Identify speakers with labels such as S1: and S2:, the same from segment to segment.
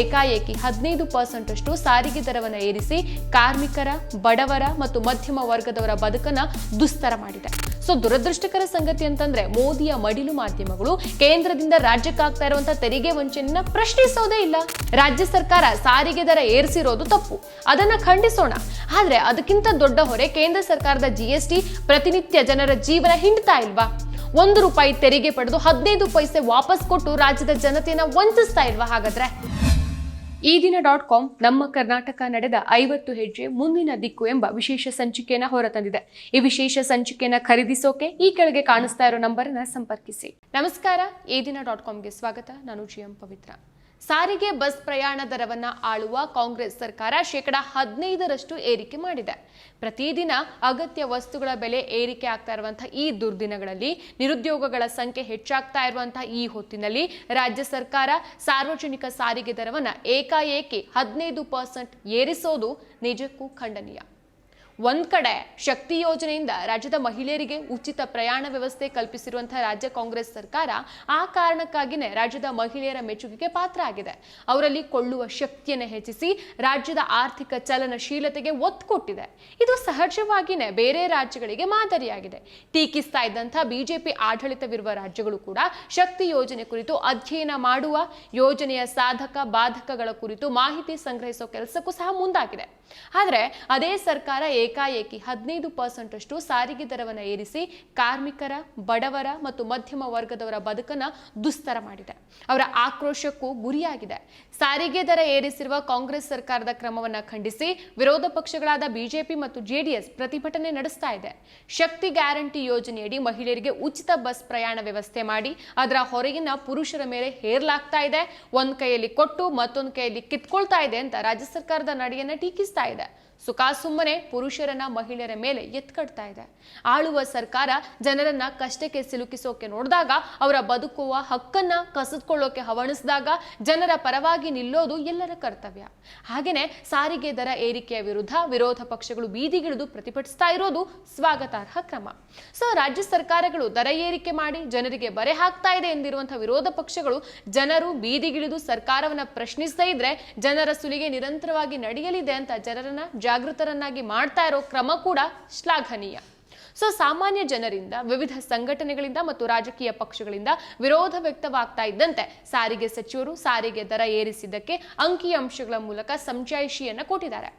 S1: ಏಕಾಏಕಿ ಹದಿನೈದು ಪರ್ಸೆಂಟ್ ಅಷ್ಟು ಸಾರಿಗೆ ದರವನ್ನು ಏರಿಸಿ ಕಾರ್ಮಿಕರ, ಬಡವರ ಮತ್ತು ಮಧ್ಯಮ ವರ್ಗದವರ ಬದುಕನ್ನ ದುಸ್ತರ ಮಾಡಿದೆ. ಸೊ ದುರದೃಷ್ಟಕರ ಸಂಗತಿ ಅಂತಂದ್ರೆ ಮೋದಿಯ ಮಡಿಲು ಮಾಧ್ಯಮಗಳು ಕೇಂದ್ರದಿಂದ ರಾಜ್ಯಕ್ಕಾಗ್ತಾ ಇರುವಂತಹ ತೆರಿಗೆ ವಂಚನೆಯನ್ನ ಪ್ರಶ್ನಿಸೋದೇ ಇಲ್ಲ. ರಾಜ್ಯ ಸರ್ಕಾರ ಸಾರಿಗೆ ದರ ಏರಿಸಿರೋದು ತಪ್ಪು. ಅದನ್ನ ಖಂಡಿಸೋಣ. ಆದ್ರೆ ಅದಕ್ಕಿಂತ ದೊಡ್ಡ ಹೊರೆ ಕೇಂದ್ರ ಸರ್ಕಾರದ ಜಿಎಸ್ಟಿ ಪ್ರತಿನಿತ್ಯ ಜನರ ಜೀವನ ಹಿಂಡ್ತಾ ಇಲ್ವಾ? ಒಂದು ರೂಪಾಯಿ ತೆರಿಗೆ ಪಡೆದು ಹದಿನೈದು ಪೈಸೆ ವಾಪಸ್ ಕೊಟ್ಟು ರಾಜ್ಯದ ಜನತೆಯನ್ನ ವಂಚಿಸ್ತಾ ಇಲ್ವಾ ಹಾಗಾದ್ರೆ? ಈ ದಿನ ಡಾಟ್ ಕಾಮ್ ನಮ್ಮ ಕರ್ನಾಟಕ ನಡೆದ ಐವತ್ತು ಹೆಜ್ಜೆ ಮುಂದಿನ ದಿಕ್ಕು ಎಂಬ ವಿಶೇಷ ಸಂಚಿಕೆಯನ್ನ ಹೊರತಂದಿದೆ. ಈ ವಿಶೇಷ ಸಂಚಿಕೆಯನ್ನ ಖರೀದಿಸೋಕೆ ಈ ಕೆಳಗೆ ಕಾಣಿಸ್ತಾ ಇರೋ ನಂಬರ್ ಅನ್ನ ಸಂಪರ್ಕಿಸಿ. ನಮಸ್ಕಾರ, ಈ ದಿನ ಡಾಟ್ ಕಾಮ್ಗೆ ಸ್ವಾಗತ. ನಾನು ಜಿ ಎಂ ಪವಿತ್ರ. ಸಾರಿಗೆ ಬಸ್ ಪ್ರಯಾಣ ದರವನ್ನ ಆಳುವ ಕಾಂಗ್ರೆಸ್ ಸರ್ಕಾರ ಶೇಕಡ ಹದಿನೈದರಷ್ಟು ಏರಿಕೆ ಮಾಡಿದೆ. ಪ್ರತಿದಿನ ಅಗತ್ಯ ವಸ್ತುಗಳ ಬೆಲೆ ಏರಿಕೆ ಆಗ್ತಾ ಇರುವಂತಹ ಈ ದುರ್ದಿನಗಳಲ್ಲಿ ನಿರುದ್ಯೋಗಗಳ ಸಂಖ್ಯೆ ಹೆಚ್ಚಾಗ್ತಾ ಇರುವಂತಹ ಈ ಹೊತ್ತಿನಲ್ಲಿ ರಾಜ್ಯ ಸರ್ಕಾರ ಸಾರ್ವಜನಿಕ ಸಾರಿಗೆ ದರವನ್ನ ಏಕಾಏಕಿ ಹದಿನೈದು ಪರ್ಸೆಂಟ್ ಏರಿಸೋದು ನಿಜಕ್ಕೂ ಖಂಡನೀಯ. ಒಂದ್ ಕಡೆ ಶಕ್ತಿ ಯೋಜನೆಯಿಂದ ರಾಜ್ಯದ ಮಹಿಳೆಯರಿಗೆ ಉಚಿತ ಪ್ರಯಾಣ ವ್ಯವಸ್ಥೆ ಕಲ್ಪಿಸಿರುವಂತಹ ರಾಜ್ಯ ಕಾಂಗ್ರೆಸ್ ಸರ್ಕಾರ ಆ ಕಾರಣಕ್ಕಾಗಿನೇ ರಾಜ್ಯದ ಮಹಿಳೆಯರ ಮೆಚ್ಚುಗೆಗೆ ಪಾತ್ರ ಆಗಿದೆ. ಅವರಲ್ಲಿ ಕೊಳ್ಳುವ ಶಕ್ತಿಯನ್ನು ಹೆಚ್ಚಿಸಿ ರಾಜ್ಯದ ಆರ್ಥಿಕ ಚಲನಶೀಲತೆಗೆ ಒತ್ತು ಕೊಟ್ಟಿದೆ. ಇದು ಸಹಜವಾಗಿನೇ ಬೇರೆ ರಾಜ್ಯಗಳಿಗೆ ಮಾದರಿಯಾಗಿದೆ. ಟೀಕಿಸ್ತಾ ಇದ್ದಂಥ ಬಿಜೆಪಿ ಆಡಳಿತವಿರುವ ರಾಜ್ಯಗಳು ಕೂಡ ಶಕ್ತಿ ಯೋಜನೆ ಕುರಿತು ಅಧ್ಯಯನ ಮಾಡುವ, ಯೋಜನೆಯ ಸಾಧಕ ಬಾಧಕಗಳ ಕುರಿತು ಮಾಹಿತಿ ಸಂಗ್ರಹಿಸೋ ಕೆಲಸಕ್ಕೂ ಸಹ ಮುಂದಾಗಿದೆ. ಆದ್ರೆ ಅದೇ ಸರ್ಕಾರ ಏಕಾಏಕಿ ಹದಿನೈದು ಪರ್ಸೆಂಟ್ ಅಷ್ಟು ಸಾರಿಗೆ ದರವನ್ನು ಏರಿಸಿ ಕಾರ್ಮಿಕರ, ಬಡವರ ಮತ್ತು ಮಧ್ಯಮ ವರ್ಗದವರ ಬದುಕನ್ನ ದುಸ್ತರ ಮಾಡಿದೆ. ಅವರ ಆಕ್ರೋಶಕ್ಕೂ ಗುರಿಯಾಗಿದೆ. ಸಾರಿಗೆ ದರ ಏರಿಸಿರುವ ಕಾಂಗ್ರೆಸ್ ಸರ್ಕಾರದ ಕ್ರಮವನ್ನ ಖಂಡಿಸಿ ವಿರೋಧ ಪಕ್ಷಗಳಾದ ಬಿಜೆಪಿ ಮತ್ತು ಜೆಡಿಎಸ್ ಪ್ರತಿಭಟನೆ ನಡೆಸ್ತಾ ಇದೆ. ಶಕ್ತಿ ಗ್ಯಾರಂಟಿ ಯೋಜನೆಯಡಿ ಮಹಿಳೆಯರಿಗೆ ಉಚಿತ ಬಸ್ ಪ್ರಯಾಣ ವ್ಯವಸ್ಥೆ ಮಾಡಿ, ಅದರ ಹೊರಗಿನ ಪುರುಷರ ಮೇಲೆ ಹೇರ್ಲಾಗ್ತಾ ಇದೆ. ಒಂದ್ ಕೈಯಲ್ಲಿ ಕೊಟ್ಟು ಮತ್ತೊಂದು ಕೈಯಲ್ಲಿ ಕಿತ್ಕೊಳ್ತಾ ಇದೆ ಅಂತ ರಾಜ್ಯ ಸರ್ಕಾರದ ನಡೆಯನ್ನ ಟೀಕಿಸ್ತಾ ಇದೆ. ಸುಖಾ ಸುಮ್ಮನೆ ಪುರುಷರನ್ನ ಮಹಿಳೆಯರ ಮೇಲೆ ಎತ್ಕಡ್ತಾ ಇದೆ. ಆಳುವ ಸರ್ಕಾರ ಜನರನ್ನ ಕಷ್ಟಕ್ಕೆ ಸಿಲುಕಿಸೋಕೆ ನೋಡಿದಾಗ ಅವರ ಬದುಕುವ ಹಕ್ಕನ್ನ ಕಸಿದುಕೊಳ್ಳೋಕೆ ಹವಣಿಸಿದಾಗ ಜನರ ಪರವಾಗಿ ನಿಲ್ಲೋದು ಎಲ್ಲರ ಕರ್ತವ್ಯ. ಹಾಗೇನೆ ಸಾರಿಗೆ ದರ ಏರಿಕೆಯ ವಿರುದ್ಧ ವಿರೋಧ ಪಕ್ಷಗಳು ಬೀದಿಗಿಳಿದು ಪ್ರತಿಭಟಿಸ್ತಾ ಇರೋದು ಸ್ವಾಗತಾರ್ಹ ಕ್ರಮ. ಸೊ ರಾಜ್ಯ ಸರ್ಕಾರಗಳು ದರ ಏರಿಕೆ ಮಾಡಿ ಜನರಿಗೆ ಬರೆ ಹಾಕ್ತಾ ಇದೆ ಎಂದಿರುವಂತಹ ವಿರೋಧ ಪಕ್ಷಗಳು ಜನರು ಬೀದಿಗಿಳಿದು ಸರ್ಕಾರವನ್ನ ಪ್ರಶ್ನಿಸ್ತಾ ಇದ್ರೆ ಜನರ ಸುಲಿಗೆ ನಿರಂತರವಾಗಿ ನಡೆಯಲಿದೆ ಅಂತ ಜನರನ್ನ ಜಾಗೃತರನ್ನಾಗಿ ಮಾಡ್ತಾ ಇರೋ ಕ್ರಮ ಕೂಡ ಶ್ಲಾಘನೀಯ. ಸೊ ಸಾಮಾನ್ಯ ಜನರಿಂದ, ವಿವಿಧ ಸಂಘಟನೆಗಳಿಂದ ಮತ್ತು ರಾಜಕೀಯ ಪಕ್ಷಗಳಿಂದ ವಿರೋಧ ವ್ಯಕ್ತವಾಗ್ತಾ ಇದ್ದಂತೆ ಸಾರಿಗೆ ಸಚಿವರು ಸಾರಿಗೆ ದರ ಏರಿಸಿದ್ದಕ್ಕೆ ಅಂಕಿಅಂಶಗಳ ಮೂಲಕ ಸಮಜಾಯಿಷಿಯನ್ನ ಕೊಟ್ಟಿದ್ದಾರೆ.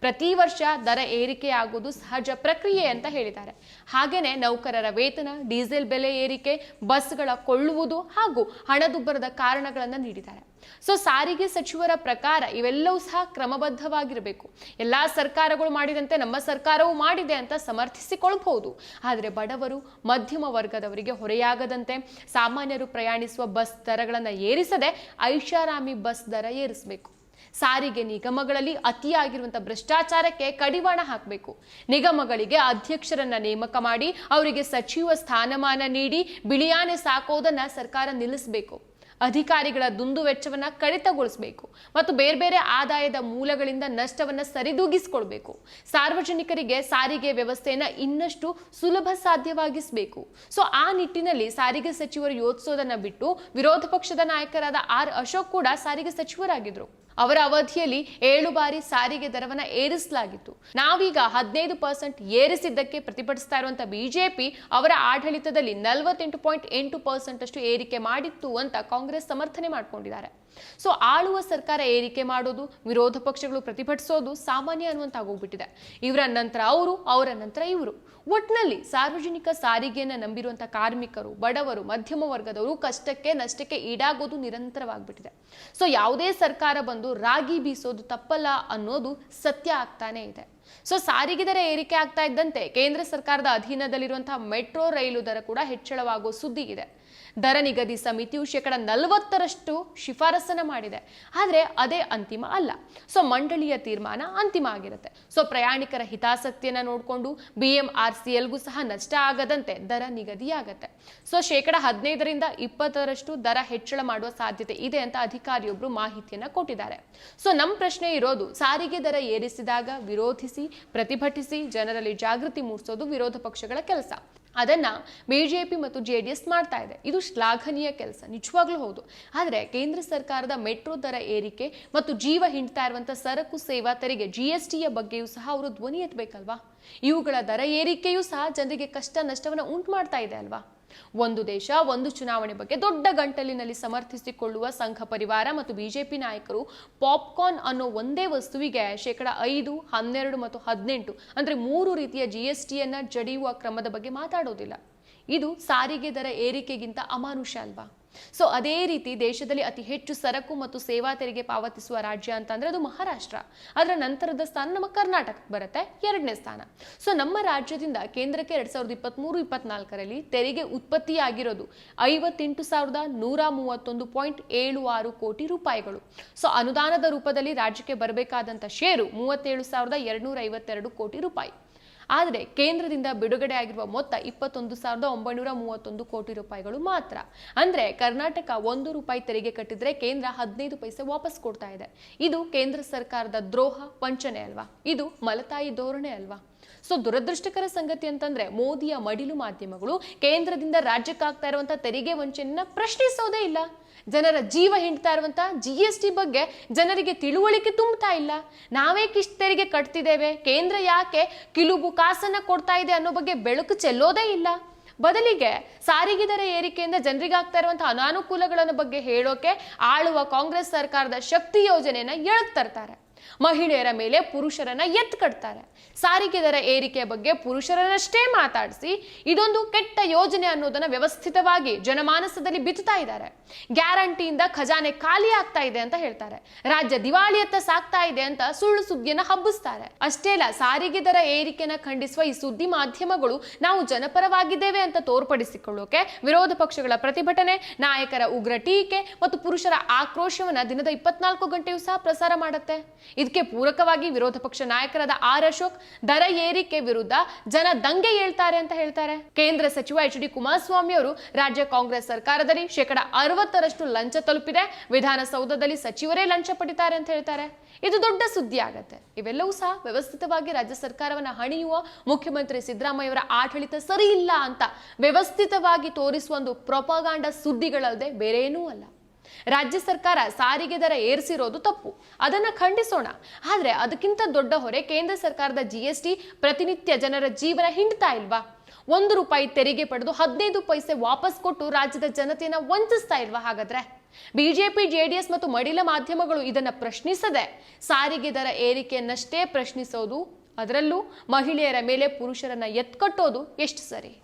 S1: ಪ್ರತಿ ವರ್ಷ ದರ ಏರಿಕೆಯಾಗುವುದು ಸಹಜ ಪ್ರಕ್ರಿಯೆ ಅಂತ ಹೇಳಿದ್ದಾರೆ. ಹಾಗೇನೆ ನೌಕರರ ವೇತನ, ಡೀಸೆಲ್ ಬೆಲೆ ಏರಿಕೆ, ಬಸ್ಗಳ ಕೊಳ್ಳುವುದು ಹಾಗೂ ಹಣದುಬ್ಬರದ ಕಾರಣಗಳನ್ನು ನೀಡಿದ್ದಾರೆ. ಸೊ ಸಾರಿಗೆ ಸಚಿವರ ಪ್ರಕಾರ ಇವೆಲ್ಲವೂ ಸಹ ಕ್ರಮಬದ್ಧವಾಗಿರಬೇಕು. ಎಲ್ಲಾ ಸರ್ಕಾರಗಳು ಮಾಡಿದಂತೆ ನಮ್ಮ ಸರ್ಕಾರವೂ ಮಾಡಿದೆ ಅಂತ ಸಮರ್ಥಿಸಿಕೊಳ್ಬಹುದು ಆದರೆ ಬಡವರು, ಮಧ್ಯಮ ವರ್ಗದವರಿಗೆ ಹೊರೆಯಾಗದಂತೆ ಸಾಮಾನ್ಯರು ಪ್ರಯಾಣಿಸುವ ಬಸ್ ದರಗಳನ್ನು ಏರಿಸದೆ ಐಷಾರಾಮಿ ಬಸ್ ದರ ಏರಿಸಬೇಕು. ಸಾರಿಗೆ ನಿಗಮಗಳಲ್ಲಿ ಅತಿಯಾಗಿರುವಂತಹ ಭ್ರಷ್ಟಾಚಾರಕ್ಕೆ ಕಡಿವಾಣ ಹಾಕಬೇಕು. ನಿಗಮಗಳಿಗೆ ಅಧ್ಯಕ್ಷರನ್ನ ನೇಮಕ ಮಾಡಿ ಅವರಿಗೆ ಸಚಿವ ಸ್ಥಾನಮಾನ ನೀಡಿ ಬಿಳಿಯಾನೆ ಸಾಕೋದನ್ನ ಸರ್ಕಾರ ನಿಲ್ಲಿಸಬೇಕು. ಅಧಿಕಾರಿಗಳ ದುಂದು ವೆಚ್ಚವನ್ನ ಕಡಿತಗೊಳಿಸಬೇಕು ಮತ್ತು ಬೇರೆ ಬೇರೆ ಆದಾಯದ ಮೂಲಗಳಿಂದ ನಷ್ಟವನ್ನ ಸರಿದೂಗಿಸಿಕೊಳ್ಬೇಕು ಸಾರ್ವಜನಿಕರಿಗೆ ಸಾರಿಗೆ ವ್ಯವಸ್ಥೆಯನ್ನ ಇನ್ನಷ್ಟು ಸುಲಭ ಸಾಧ್ಯವಾಗಿಸಬೇಕು. ಸೊ, ಆ ನಿಟ್ಟಿನಲ್ಲಿ ಸಾರಿಗೆ ಸಚಿವರು ಯೋಚಿಸೋದನ್ನ ಬಿಟ್ಟು ವಿರೋಧ ಪಕ್ಷದ ನಾಯಕರಾದ ಆರ್ ಅಶೋಕ್ ಕೂಡ ಸಾರಿಗೆ ಸಚಿವರಾಗಿದ್ರು. ಅವರ ಅವಧಿಯಲ್ಲಿ ಏಳು ಬಾರಿ ಸಾರಿಗೆ ದರವನ್ನ ಏರಿಸಲಾಗಿತ್ತು. ನಾವೀಗ ಹದಿನೈದು ಪರ್ಸೆಂಟ್ ಏರಿಸಿದ್ದಕ್ಕೆ ಪ್ರತಿಭಟಿಸ್ತಾ ಇರುವಂತಹ ಬಿಜೆಪಿ ಅವರ ಆಡಳಿತದಲ್ಲಿ ನಲವತ್ತೆಂಟು ಪಾಯಿಂಟ್ ಎಂಟು ಪರ್ಸೆಂಟ್ ಅಷ್ಟು ಏರಿಕೆ ಮಾಡಿತ್ತು ಅಂತ ಕಾಂಗ್ರೆಸ್ ಸಮರ್ಥನೆ ಮಾಡ್ಕೊಂಡಿದ್ದಾರೆ. ಸೊ, ಆಳುವ ಸರ್ಕಾರ ಏರಿಕೆ ಮಾಡೋದು, ವಿರೋಧ ಪಕ್ಷಗಳು ಪ್ರತಿಭಟಿಸೋದು ಸಾಮಾನ್ಯ ಅನ್ನುವಂತಾಗೋಗ್ಬಿಟ್ಟಿದೆ ಇವರ ನಂತರ ಅವರು, ಅವರ ನಂತರ ಇವರು. ಒಟ್ನಲ್ಲಿ ಸಾರ್ವಜನಿಕ ಸಾರಿಗೆಯನ್ನ ನಂಬಿರುವಂಥ ಕಾರ್ಮಿಕರು, ಬಡವರು, ಮಧ್ಯಮ ವರ್ಗದವರು ಕಷ್ಟಕ್ಕೆ ನಷ್ಟಕ್ಕೆ ಈಡಾಗೋದು ನಿರಂತರವಾಗಿಬಿಟ್ಟಿದೆ. ಸೊ ಯಾವುದೇ ಸರ್ಕಾರ ಬಂದು ರಾಗಿ ಬೀಸೋದು ತಪ್ಪಲ್ಲ ಅನ್ನೋದು ಸತ್ಯ ಆಗ್ತಾನೆ ಇದೆ. ಸೊ ಸಾರಿಗೆ ದರ ಏರಿಕೆ ಆಗ್ತಾ ಇದ್ದಂತೆ ಕೇಂದ್ರ ಸರ್ಕಾರದ ಅಧೀನದಲ್ಲಿರುವಂತಹ ಮೆಟ್ರೋ ರೈಲು ದರ ಕೂಡ ಹೆಚ್ಚಳವಾಗುವ ಸುದ್ದಿ ಇದೆ. ದರ ನಿಗದಿ ಸಮಿತಿಯು ಶೇಕಡ ನಲವತ್ತರಷ್ಟು ಶಿಫಾರಸನ್ನ ಮಾಡಿದೆ. ಆದರೆ ಅದೇ ಅಂತಿಮ ಅಲ್ಲ. ಸೊ ಮಂಡಳಿಯ ತೀರ್ಮಾನ ಅಂತಿಮ ಆಗಿರುತ್ತೆ. ಸೊ ಪ್ರಯಾಣಿಕರ ಹಿತಾಸಕ್ತಿಯನ್ನ ನೋಡಿಕೊಂಡು ಬಿ ಎಂ ಆರ್ ಸಿ ಎಲ್ಗೂ ಸಹ ನಷ್ಟ ಆಗದಂತೆ ದರ ನಿಗದಿಯಾಗತ್ತೆ. ಸೊ ಶೇಕಡ ಹದಿನೈದರಿಂದ ಇಪ್ಪತ್ತರಷ್ಟು ದರ ಹೆಚ್ಚಳ ಮಾಡುವ ಸಾಧ್ಯತೆ ಇದೆ ಅಂತ ಅಧಿಕಾರಿಯೊಬ್ಬರು ಮಾಹಿತಿಯನ್ನ ಕೊಟ್ಟಿದ್ದಾರೆ. ಸೊ ನಮ್ಮ ಪ್ರಶ್ನೆ ಇರೋದು, ಸಾರಿಗೆ ದರ ಏರಿಸಿದಾಗ ವಿರೋಧಿಸಿ, ಪ್ರತಿಭಟಿಸಿ, ಜನರಲ್ಲಿ ಜಾಗೃತಿ ಮೂಡಿಸೋದು ವಿರೋಧ ಪಕ್ಷಗಳ ಕೆಲಸ. ಅದನ್ನ ಪಿ ಮತ್ತು ಜೆ ಡಿ ಎಸ್ ಮಾಡ್ತಾ ಇದೆ. ಇದು ಶ್ಲಾಘನೀಯ ಕೆಲಸ, ನಿಜವಾಗ್ಲೂ ಹೌದು. ಆದರೆ ಕೇಂದ್ರ ಸರ್ಕಾರದ ಮೆಟ್ರೋ ದರ ಏರಿಕೆ ಮತ್ತು ಜೀವ ಹಿಂಡ್ತಾ ಇರುವಂಥ ಸರಕು ಸೇವಾ ತೆರಿಗೆ ಜಿ ಎಸ್ ಟಿಯ ಬಗ್ಗೆಯೂ ಸಹ ಅವರು ಧ್ವನಿ ಎತ್ತಬೇಕಲ್ವಾ? ಇವುಗಳ ದರ ಏರಿಕೆಯೂ ಸಹ ಜನರಿಗೆ ಕಷ್ಟ, ನಷ್ಟವನ್ನು ಉಂಟು ಮಾಡ್ತಾ ಇದೆ ಅಲ್ವಾ? ಒಂದು ದೇಶ, ಒಂದು ಚುನಾವಣೆ ಬಗ್ಗೆ ದೊಡ್ಡ ಗಂಟಲಿನಲ್ಲಿ ಸಮರ್ಥಿಸಿಕೊಳ್ಳುವ ಸಂಘ ಪರಿವಾರ ಮತ್ತು ಬಿಜೆಪಿ ನಾಯಕರು ಪಾಪ್ಕಾರ್ನ್ ಅನ್ನೋ ಒಂದೇ ವಸ್ತುವಿಗೆ ಶೇಕಡ ಐದು, ಹನ್ನೆರಡು ಮತ್ತು ಹದಿನೆಂಟು ಅಂದ್ರೆ ಮೂರು ರೀತಿಯ ಜಿ ಎಸ್ ಟಿಯನ್ನು ಜಡಿಯುವ ಕ್ರಮದ ಬಗ್ಗೆ ಮಾತಾಡೋದಿಲ್ಲ. ಇದು ಸಾರಿಗೆ ದರ ಏರಿಕೆಗಿಂತ ಅಮಾನುಷ ಅಲ್ವಾ? ಸೊ ಅದೇ ರೀತಿ ದೇಶದಲ್ಲಿ ಅತಿ ಹೆಚ್ಚು ಸರಕು ಮತ್ತು ಸೇವಾ ತೆರಿಗೆ ಪಾವತಿಸುವ ರಾಜ್ಯ ಅಂತ ಅಂದ್ರೆ ಅದು ಮಹಾರಾಷ್ಟ್ರ. ಅದರ ನಂತರದ ಸ್ಥಾನ ನಮ್ಮ ಕರ್ನಾಟಕಕ್ಕೆ ಬರುತ್ತೆ, ಎರಡನೇ ಸ್ಥಾನ. ಸೊ ನಮ್ಮ ರಾಜ್ಯದಿಂದ ಕೇಂದ್ರಕ್ಕೆ ಎರಡ್ ಸಾವಿರದ ಇಪ್ಪತ್ಮೂರು, ಇಪ್ಪತ್ನಾಲ್ಕರಲ್ಲಿ ತೆರಿಗೆ ಉತ್ಪತ್ತಿಯಾಗಿರೋದು ಐವತ್ತೆಂಟು ಸಾವಿರದ ನೂರ ಮೂವತ್ತೊಂದು ಪಾಯಿಂಟ್ ಏಳು ಆರು ಕೋಟಿ ರೂಪಾಯಿಗಳು. ಸೊ ಅನುದಾನದ ರೂಪದಲ್ಲಿ ರಾಜ್ಯಕ್ಕೆ ಬರಬೇಕಾದಂಥ ಷೇರು ಮೂವತ್ತೇಳು ಸಾವಿರದ ಎರಡ್ನೂರ ಐವತ್ತೆರಡು ಕೋಟಿ ರೂಪಾಯಿ. ಆದರೆ ಕೇಂದ್ರದಿಂದ ಬಿಡುಗಡೆ ಆಗಿರುವ ಮೊತ್ತ ಇಪ್ಪತ್ತೊಂದು ಸಾವಿರದ ಒಂಬೈನೂರ ಮೂವತ್ತೊಂದು ಕೋಟಿ ರೂಪಾಯಿಗಳು ಮಾತ್ರ. ಅಂದ್ರೆ ಕರ್ನಾಟಕ ಒಂದು ರೂಪಾಯಿ ತೆರಿಗೆ ಕಟ್ಟಿದ್ರೆ ಕೇಂದ್ರ ಹದಿನೈದು ಪೈಸೆ ವಾಪಸ್ ಕೊಡ್ತಾ ಇದೆ. ಇದು ಕೇಂದ್ರ ಸರ್ಕಾರದ ದ್ರೋಹ, ವಂಚನೆ ಅಲ್ವಾ? ಇದು ಮಲತಾಯಿ ಧೋರಣೆ ಅಲ್ವಾ? ಸೊ ದುರದೃಷ್ಟಕರ ಸಂಗತಿ ಅಂತಂದ್ರೆ ಮೋದಿಯ ಮಡಿಲು ಮಾಧ್ಯಮಗಳು ಕೇಂದ್ರದಿಂದ ರಾಜ್ಯಕ್ಕಾಗ್ತಾ ಇರುವಂತಹ ತೆರಿಗೆ ವಂಚನೆಯನ್ನ ಪ್ರಶ್ನಿಸೋದೇ ಇಲ್ಲ. ಜನರ ಜೀವ ಹಿಂಡ್ತಾ ಇರುವಂತ ಜಿ ಎಸ್ ಟಿ ಬಗ್ಗೆ ಜನರಿಗೆ ತಿಳುವಳಿಕೆ ತುಂಬ್ತಾ ಇಲ್ಲ. ನಾವೇ ಕಿಷ್ಟು ತೆರಿಗೆ ಕಟ್ತಿದ್ದೇವೆ, ಕೇಂದ್ರ ಯಾಕೆ ಕಿಲುಬು ಕಾಸನ್ನ ಕೊಡ್ತಾ ಇದೆ ಅನ್ನೋ ಬಗ್ಗೆ ಬೆಳಕು ಚೆಲ್ಲೋದೇ ಇಲ್ಲ. ಬದಲಿಗೆ ಸಾರಿಗೆ ದರ ಏರಿಕೆಯಿಂದ ಜನರಿಗಾಗ್ತಾ ಇರುವಂತಹ ಅನಾನುಕೂಲಗಳನ್ನ ಬಗ್ಗೆ ಹೇಳೋಕೆ ಆಳುವ ಕಾಂಗ್ರೆಸ್ ಸರ್ಕಾರದ ಶಕ್ತಿ ಯೋಜನೆಯನ್ನ ಎಳಕ್ ತರ್ತಾರೆ. ಮಹಿಳೆಯರ ಮೇಲೆ ಪುರುಷರನ್ನ ಎತ್ ಕಟ್ತಾರೆ. ಸಾರಿಗೆ ದರ ಏರಿಕೆಯ ಬಗ್ಗೆ ಪುರುಷರನ್ನಷ್ಟೇ ಮಾತಾಡಿಸಿ ಇದೊಂದು ಕೆಟ್ಟ ಯೋಜನೆ ಅನ್ನೋದನ್ನ ವ್ಯವಸ್ಥಿತವಾಗಿ ಜನಮಾನಸದಲ್ಲಿ ಬಿತ್ತುತ್ತಾ ಇದ್ದಾರೆ. ಗ್ಯಾರಂಟಿಯಿಂದ ಖಜಾನೆ ಖಾಲಿ ಆಗ್ತಾ ಇದೆ ಅಂತ ಹೇಳ್ತಾರೆ. ರಾಜ್ಯ ದಿವಾಳಿಯತ್ತ ಸಾಕ್ತಾ ಇದೆ ಅಂತ ಸುಳ್ಳು ಸುದ್ದಿಯನ್ನ ಹಬ್ಬಿಸ್ತಾರೆ. ಅಷ್ಟೇ ಅಲ್ಲ, ಸಾರಿಗೆ ದರ ಏರಿಕೆನ ಖಂಡಿಸುವ ಈ ಸುದ್ದಿ ಮಾಧ್ಯಮಗಳು ನಾವು ಜನಪರವಾಗಿದ್ದೇವೆ ಅಂತ ತೋರ್ಪಡಿಸಿಕೊಳ್ಳೋಕೆ ವಿರೋಧ ಪಕ್ಷಗಳ ಪ್ರತಿಭಟನೆ, ನಾಯಕರ ಉಗ್ರ ಟೀಕೆ ಮತ್ತು ಪುರುಷರ ಆಕ್ರೋಶವನ್ನ ದಿನದ ಇಪ್ಪತ್ನಾಲ್ಕು ಗಂಟೆಯೂ ಸಹ ಪ್ರಸಾರ ಮಾಡುತ್ತೆ. ಇದಕ್ಕೆ ಪೂರಕವಾಗಿ ವಿರೋಧ ಪಕ್ಷ ನಾಯಕರಾದ ಆರ್ ಅಶೋಕ್ ದರ ಏರಿಕೆ ವಿರುದ್ಧ ಜನ ದಂಗೆ ಏಳ್ತಾರೆ ಅಂತ ಹೇಳ್ತಾರೆ. ಕೇಂದ್ರ ಸಚಿವ ಎಚ್ ಡಿ ಕುಮಾರಸ್ವಾಮಿ ಅವರು ರಾಜ್ಯ ಕಾಂಗ್ರೆಸ್ ಸರ್ಕಾರದಲ್ಲಿ ಶೇಕಡ ಅರವತ್ತರಷ್ಟು ಲಂಚ ತಲುಪಿದೆ. ವಿಧಾನಸೌಧದಲ್ಲಿ ಸಚಿವರೇ ಲಂಚ ಪಡಿತಾರೆ ಅಂತ ಹೇಳ್ತಾರೆ. ಇದು ದೊಡ್ಡ ಸುದ್ದಿ ಆಗತ್ತೆ. ಇವೆಲ್ಲವೂ ಸಹ ವ್ಯವಸ್ಥಿತವಾಗಿ ರಾಜ್ಯ ಸರ್ಕಾರವನ್ನ ಹಣಿಯುವ ಮುಖ್ಯಮಂತ್ರಿ ಸಿದ್ದರಾಮಯ್ಯವರ ಆಡಳಿತ ಸರಿ ಇಲ್ಲ ಅಂತ ವ್ಯವಸ್ಥಿತವಾಗಿ ತೋರಿಸುವ ಒಂದು ಪ್ರೊಪಗಾಂಡ ಸುದ್ದಿಗಳಲ್ಲದೆ ಬೇರೇನೂ ಅಲ್ಲ. ರಾಜ್ಯ ಸರ್ಕಾರ ಸಾರಿಗೆ ದರ ಏರಿಸಿರೋದು ತಪ್ಪು. ಅದನ್ನ ಖಂಡಿಸೋಣ. ಆದ್ರೆ ಅದಕ್ಕಿಂತ ದೊಡ್ಡ ಹೊರೆ ಕೇಂದ್ರ ಸರ್ಕಾರದ ಜಿ ಎಸ್ ಟಿ ಪ್ರತಿನಿತ್ಯ ಜನರ ಜೀವನ ಹಿಂಡ್ತಾ ಇಲ್ವಾ? ಒಂದು ರೂಪಾಯಿ ತೆರಿಗೆ ಪಡೆದು ಹದಿನೈದು ಪೈಸೆ ವಾಪಸ್ ಕೊಟ್ಟು ರಾಜ್ಯದ ಜನತೆಯನ್ನ ವಂಚಿಸ್ತಾ ಇಲ್ವಾ ಹಾಗಾದ್ರೆ? ಬಿಜೆಪಿ ಜೆಡಿಎಸ್ ಮತ್ತು ಮಡಿಲ ಮಾಧ್ಯಮಗಳು ಇದನ್ನ ಪ್ರಶ್ನಿಸದೆ ಸಾರಿಗೆ ದರ ಏರಿಕೆಯನ್ನಷ್ಟೇ ಪ್ರಶ್ನಿಸೋದು, ಅದರಲ್ಲೂ ಮಹಿಳೆಯರ ಮೇಲೆ ಪುರುಷರನ್ನ ಎತ್ಕಟ್ಟೋದು ಎಷ್ಟು ಸರಿ?